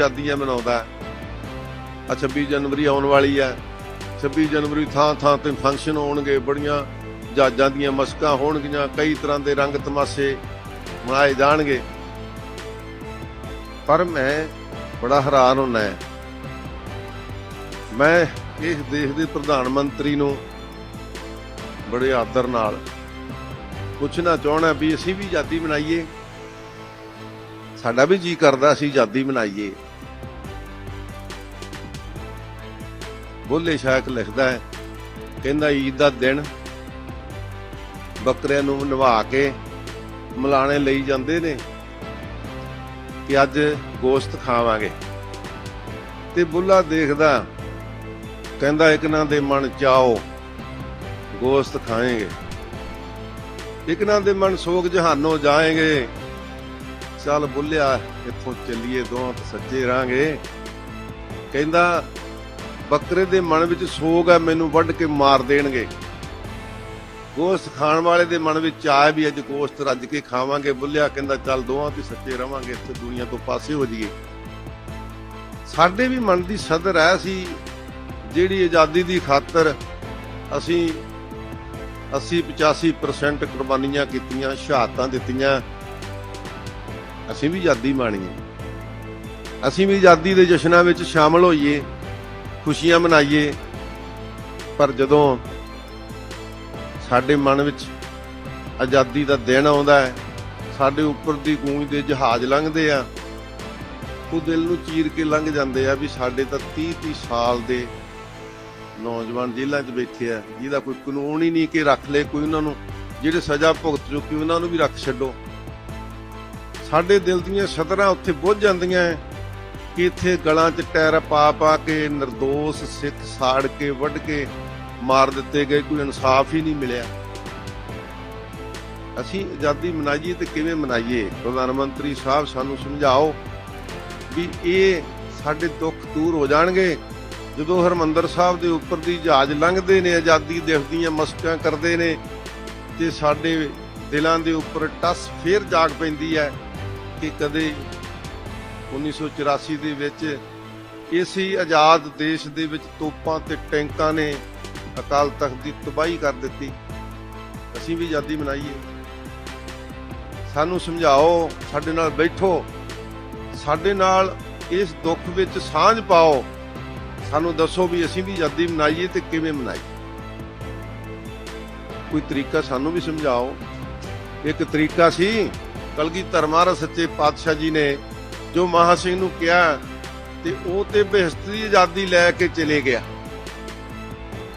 ਆਜ਼ਾਦੀਆਂ ਮਨਾਉਂਦਾ ਆ 26 ਜਨਵਰੀ ਆਉਣ ਵਾਲੀ ਹੈ। 26 ਜਨਵਰੀ ਥਾਂ ਥਾਂ ਤੇ ਫੰਕਸ਼ਨ ਹੋਣਗੇ। ਬੜੀਆਂ ਜਹਾਜ਼ਾਂ ਦੀਆਂ ਮਸਕਾਂ ਹੋਣਗੀਆਂ। ਕਈ ਤਰ੍ਹਾਂ ਦੇ ਰੰਗ ਤਮਾਸ਼ੇ ਮਨਾਏ ਜਾਣਗੇ। ਪਰ ਮੈਂ ਬੜਾ ਹੈਰਾਨ ਹੁੰਨਾ ਹੈ। ਮੈਂ ਇਸ ਦੇਸ਼ ਦੇ ਪ੍ਰਧਾਨ ਮੰਤਰੀ ਨੂੰ ਬੜੇ ਆਦਰ ਨਾਲ ਪੁੱਛਣਾ ਚਾਹਣਾ ਵੀ ਅਸੀਂ ਵੀ ਆਜ਼ਾਦੀ ਮਨਾਈਏ। ਸਾਡਾ ਵੀ ਜੀ ਕਰਦਾ ਅਸੀਂ ਆਜ਼ਾਦੀ ਮਨਾਈਏ। ਬੋਲੇ ਸ਼ਾਇਕ ਲਿਖਦਾ ਹੈ, ਕਹਿੰਦਾ ਈਦ ਦਾ ਦਿਨ ਬੱਕਰਿਆਂ ਨੂੰ ਨਵਾ ਕੇ ਮਲਾਣੇ ਲਈ ਜਾਂਦੇ ਨੇ ਕਿ ਅੱਜ ਗੋਸ਼ਤ ਖਾਵਾਂਗੇ। ਤੇ ਬੁੱਲਾ ਦੇਖਦਾ, ਕਹਿੰਦਾ ਇੱਕ ਦੇ ਮਨ ਚਾਓ, ਗੋਸ਼ਤ ਖਾਏਗੇ। ਇੱਕ ਦੇ ਮਨ ਸੋਗ ਜਹਾਨੋਂ ਜਾਏਗੇ, ਚੱਲ ਬੁੱਲਿਆ ਇੱਥੋਂ ਚੱਲੀਏ ਦੋਹਾਂ ਤੇ ਸੱਚੇ ਰਾਂਗੇ। ਕਹਿੰਦਾ ਬੱਕਰੇ ਦੇ ਮਨ ਵਿੱਚ ਸੋਗ ਹੈ ਮੈਨੂੰ ਵੱਢ ਕੇ ਮਾਰ ਦੇਣਗੇ। ਗੋਸ਼ਤ ਖਾਣ ਵਾਲੇ ਦੇ ਮਨ ਵਿੱਚ ਆਇਆ ਵੀ ਅੱਜ ਗੋਸ਼ਤ ਰੱਜ ਕੇ ਖਾਵਾਂਗੇ। ਬੁੱਲਿਆ ਕਹਿੰਦਾ, ਚੱਲ ਦੋਹਾਂ ਤੇ ਸੱਚੇ ਰਵਾਂਗੇ, ਇੱਥੇ ਦੁਨੀਆ ਤੋਂ ਪਾਸੇ ਹੋ ਜਾਈਏ। ਸਾਡੇ ਵੀ ਮਨ ਦੀ ਸਦਰ ਹੈ ਸੀ, ਜਿਹੜੀ ਆਜ਼ਾਦੀ ਦੀ ਖਾਤਰ ਅਸੀਂ 80 85% ਕੁਰਬਾਨੀਆਂ ਕੀਤੀਆਂ, ਸ਼ਹਾਦਤਾਂ ਦਿੱਤੀਆਂ। ਅਸੀਂ ਵੀ ਆਜ਼ਾਦੀ ਮਾਣੀਏ। ਅਸੀਂ ਵੀ ਆਜ਼ਾਦੀ ਦੇ ਜਸ਼ਨਾਂ ਵਿੱਚ ਸ਼ਾਮਲ ਹੋਈਏ। ਖੁਸ਼ੀਆਂ ਮਨਾਈਏ, ਪਰ ਜਦੋਂ ਸਾਡੇ ਮਨ ਵਿੱਚ ਆਜ਼ਾਦੀ ਦਾ ਦਿਨ ਆਉਂਦਾ ਹੈ, ਸਾਡੇ ਉੱਪਰ ਦੀ ਗੂੰਜ ਦੇ ਜਹਾਜ਼ ਲੰਘਦੇ ਆ, ਉਹ ਦਿਲ ਨੂੰ ਚੀਰ ਕੇ ਲੰਘ ਜਾਂਦੇ ਆ ਵੀ ਸਾਡੇ ਤਾਂ 30 30 ਸਾਲ ਦੇ ਨੌਜਵਾਨ ਜੇਲ੍ਹਾਂ 'ਚ ਬੈਠੇ ਆ, ਜਿਹਦਾ ਕੋਈ ਕਾਨੂੰਨ ਹੀ ਨਹੀਂ ਕਿ ਰੱਖ ਲੈ ਕੋਈ ਉਹਨਾਂ ਨੂੰ, ਜਿਹੜੇ ਸਜ਼ਾ ਭੁਗਤ ਚੁੱਕੇ ਉਹਨਾਂ ਨੂੰ ਵੀ ਰੱਖ ਛੱਡੋ। ਸਾਡੇ ਦਿਲ ਦੀਆਂ ਸਤਰਾਂ ਉੱਥੇ ਬੁੱਝ ਜਾਂਦੀਆਂ ਹੈ ਕਿ ਇੱਥੇ ਗਲਾਂ 'ਚ ਟਾਇਰ ਪਾ ਪਾ ਕੇ નિર્ਦੋਸ਼ ਸਿੱਖ ਸਾੜ ਕੇ ਵੱਢ ਕੇ ਮਾਰ ਦਿੱਤੇ ਗਏ, ਕੋਈ ਇਨਸਾਫ ਹੀ ਨਹੀਂ ਮਿਲਿਆ। ਅਸੀਂ ਆਜ਼ਾਦੀ ਮਨਾਈਏ ਤੇ ਕਿਵੇਂ ਮਨਾਈਏ? ਪ੍ਰਧਾਨ ਮੰਤਰੀ ਸਾਹਿਬ, ਸਾਨੂੰ ਸਮਝਾਓ ਵੀ ਇਹ ਸਾਡੇ ਦੁੱਖ ਦੂਰ ਹੋ ਜਾਣਗੇ। ਜਦੋਂ ਹਰਮੰਦਰ ਸਾਹਿਬ ਦੇ ਉੱਪਰ ਦੀ ਜਹਾਜ਼ ਲੰਘਦੇ ਨੇ, ਆਜ਼ਾਦੀ ਦਿਵਸ ਦੀਆਂ ਮਸਕਾਂ ਕਰਦੇ ਨੇ, ਤੇ ਸਾਡੇ ਦਿਲਾਂ ਦੇ ਉੱਪਰ ਟੱਸ ਫੇਰ ਜਾਗ ਪੈਂਦੀ ਹੈ ਕਿ ਕਦੇ 1984 ਦੇ ਵਿੱਚ ਇਸੇ ਆਜ਼ਾਦ ਦੇਸ਼ ਦੇ ਵਿੱਚ ਤੋਪਾਂ ਤੇ ਟੈਂਕਾਂ ਨੇ ਅਕਾਲ ਤਖਤ ਦੀ ਤਬਾਹੀ ਕਰ ਦਿੱਤੀ। ਅਸੀਂ ਵੀ ਆਜ਼ਾਦੀ ਮਨਾਈਏ। ਸਾਨੂੰ ਸਮਝਾਓ, ਸਾਡੇ ਨਾਲ ਬੈਠੋ, ਸਾਡੇ ਨਾਲ ਇਸ ਦੁੱਖ ਵਿੱਚ ਸਾਂਝ ਪਾਓ। ਸਾਨੂੰ ਦੱਸੋ ਵੀ ਅਸੀਂ ਵੀ ਆਜ਼ਾਦੀ ਮਨਾਈਏ ਤੇ ਕਿਵੇਂ ਮਨਾਈਏ। ਕੋਈ ਤਰੀਕਾ ਸਾਨੂੰ ਵੀ ਸਮਝਾਓ। ਇੱਕ ਤਰੀਕਾ ਸੀ ਕਲਗੀ ਮਹਾਰਾਜ ਸੱਚੇ ਪਾਤਸ਼ਾਹ ਜੀ ਨੇ ਜੋ ਮਹਾ ਸਿੰਘ ਨੂੰ ਕਿਹਾ ਤੇ ਉਹ ਤੇ ਬਹਿਸ਼ਤ ਦੀ ਆਜ਼ਾਦੀ ਲੈ ਕੇ ਚਲੇ ਗਿਆ।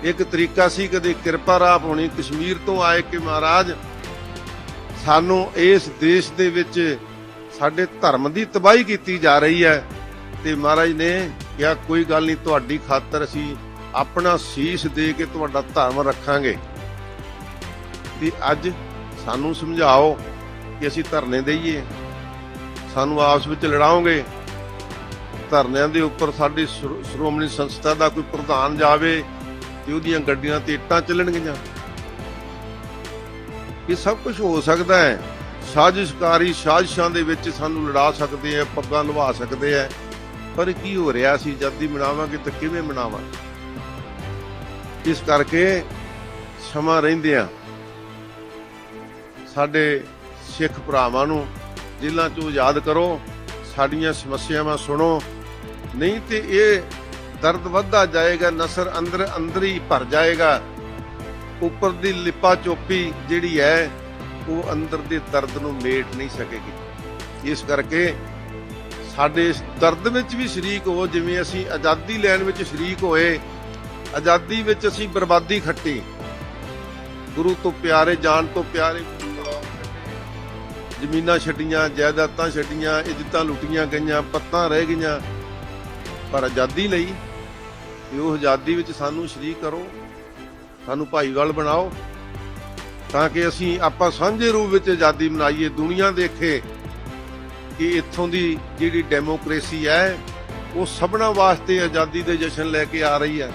ਇੱਕ ਤਰੀਕਾ ਸੀ ਕਦੇ ਕਿਰਪਾ ਰਾਪ ਹੋਣੀ, ਕਸ਼ਮੀਰ ਤੋਂ ਆਏ ਕਿ ਮਹਾਰਾਜ, ਸਾਨੂੰ ਇਸ ਦੇਸ਼ ਦੇ ਵਿੱਚ ਸਾਡੇ ਧਰਮ ਦੀ ਤਬਾਹੀ ਕੀਤੀ ਜਾ ਰਹੀ ਹੈ ਤੇ ਮਹਾਰਾਜ ਨੇ ਕਿਹਾ, ਕੋਈ ਗੱਲ ਨਹੀਂ, ਤੁਹਾਡੀ ਖਾਤਰ ਅਸੀਂ ਆਪਣਾ ਸੀਸ ਦੇ ਕੇ ਤੁਹਾਡਾ ਧਰਮ ਰੱਖਾਂਗੇ। ਤੇ ਅੱਜ ਸਾਨੂੰ ਸਮਝਾਓ ਕਿ ਅਸੀਂ ਧਰਨੇ ਦੇਈਏ ਸਾਨੂੰ ਆਪਸ ਵਿੱਚ ਲੜਾਓਗੇ ਧਰਨਿਆਂ ਦੇ ਉੱਪਰ ਸਾਡੀ ਸ਼੍ਰੋਮਣੀ ਸੰਸਥਾ ਦਾ ਕੋਈ ਪ੍ਰਧਾਨ ਜਾਵੇ ਤੇ ਉਹਦੀਆਂ ਗੱਡੀਆਂ ਤੇ ਇੱਟਾਂ ਚੱਲਣਗੀਆਂ। ਇਹ ਸਭ ਕੁਝ ਹੋ ਸਕਦਾ ਹੈ। ਸਾਜ਼ਿਸ਼ਕਾਰੀ ਸਾਜ਼ਿਸ਼ਾਂ ਦੇ ਵਿੱਚ ਸਾਨੂੰ ਲੜਾ ਸਕਦੇ ਆ ਪੱਗਾਂ ਲਵਾ ਸਕਦੇ ਆ ਪਰ ਕੀ ਹੋ ਰਿਹਾ ਸੀ, ਜਦ ਦੀ ਮਨਾਵਾਂਗੇ ਤਾਂ ਕਿਵੇਂ ਮਨਾਵਾਂਗੇ? ਇਸ ਕਰਕੇ ਸਮਾਂ ਰਹਿੰਦਿਆਂ ਸਾਡੇ ਸਿੱਖ ਭਰਾਵਾਂ ਨੂੰ ਜੇਲ੍ਹਾਂ ਚੋਂ ਯਾਦ ਕਰੋ, ਸਾਡੀਆਂ ਸਮੱਸਿਆਵਾਂ ਸੁਣੋ। ਨਹੀਂ ਤੇ ਇਹ ਦਰਦ ਵੱਧਦਾ ਜਾਏਗਾ, ਨਸਰ ਅੰਦਰ ਅੰਦਰ ਹੀ ਭਰ ਜਾਏਗਾ। ਉੱਪਰ ਦੀ ਲਿਪਾ ਚੋਪੀ ਜਿਹੜੀ ਹੈ, ਉਹ ਅੰਦਰ ਦੇ ਦਰਦ ਨੂੰ ਮੇਟ ਨਹੀਂ ਸਕੇਗੀ। ਇਸ ਕਰਕੇ ਸਾਡੇ ਇਸ ਦਰਦ ਵਿੱਚ ਵੀ ਸ਼ਰੀਕ ਹੋ, ਜਿਵੇਂ ਅਸੀਂ ਆਜ਼ਾਦੀ ਲੈਣ ਵਿੱਚ ਸ਼ਰੀਕ ਹੋਏ, ਆਜ਼ਾਦੀ ਵਿੱਚ ਅਸੀਂ ਬਰਬਾਦੀ ਖੱਟੀ। ਗੁਰੂ ਤੋਂ ਪਿਆਰੇ, ਜਾਨ ਤੋਂ ਪਿਆਰੇ ਜ਼ਮੀਨਾਂ ਛੱਡੀਆਂ, ਜਾਇਦਾਦਾਂ ਛੱਡੀਆਂ, ਇੱਜ਼ਤਾਂ ਲੁੱਟੀਆਂ ਗਈਆਂ, ਪੱਤਾਂ ਰਹਿ ਗਈਆਂ। ਪਰ ਆਜ਼ਾਦੀ ਲਈ ਉਹ ਆਜ਼ਾਦੀ ਵਿੱਚ ਸਾਨੂੰ ਸ਼ਰੀਕ ਕਰੋ, ਸਾਨੂੰ ਭਾਈਵਾਲ ਬਣਾਓ, ਤਾਂ ਕਿ ਅਸੀਂ ਆਪਾਂ ਸਾਂਝੇ ਰੂਪ ਵਿੱਚ ਆਜ਼ਾਦੀ ਮਨਾਈਏ, ਦੁਨੀਆ ਦੇਖੇ ਕਿ ਇੱਥੋਂ ਦੀ ਜਿਹੜੀ ਡੈਮੋਕ੍ਰੇਸੀ ਹੈ, ਉਹ ਸਭਨਾ ਵਾਸਤੇ ਆਜ਼ਾਦੀ ਦੇ ਜਸ਼ਨ ਲੈ ਕੇ ਆ ਰਹੀ ਹੈ।